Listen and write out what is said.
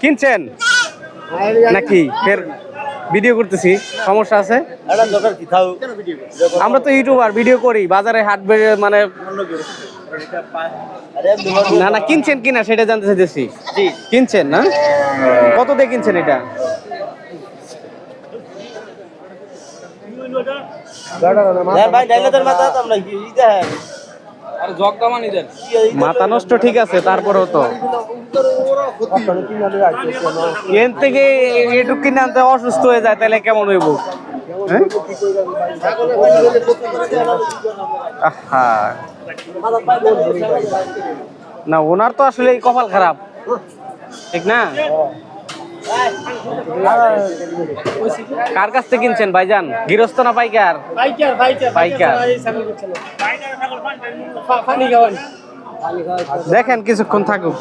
কিনছেন? নাকি? ফের ভিডিও করতেছি। সমস্যা আছে? আমরা তো ইউটিউবার ভিডিও করি। বাজারে হাট বেড়ে- মানে না না কিনছেন কিনা সেটা জানতে চাইতেছি। কিনছেন না? কত দিয়ে কিনছেন এটা? মাথা নষ্ট ঠিক আছে, তারপরেও তো। এন থেকে এটুক কিনে আনতে অসুস্থ হয়ে যায়, তাহলে কেমন হইব? হ্যাঁ? না, ওনার তো আসলে কপাল খারাপ। ঠিক না? কার কাছ থেকে কিনছেন ভাইজান? গৃহস্থ না পাইকার? পাইকার। দেখেন কিছুক্ষণ থাকুক।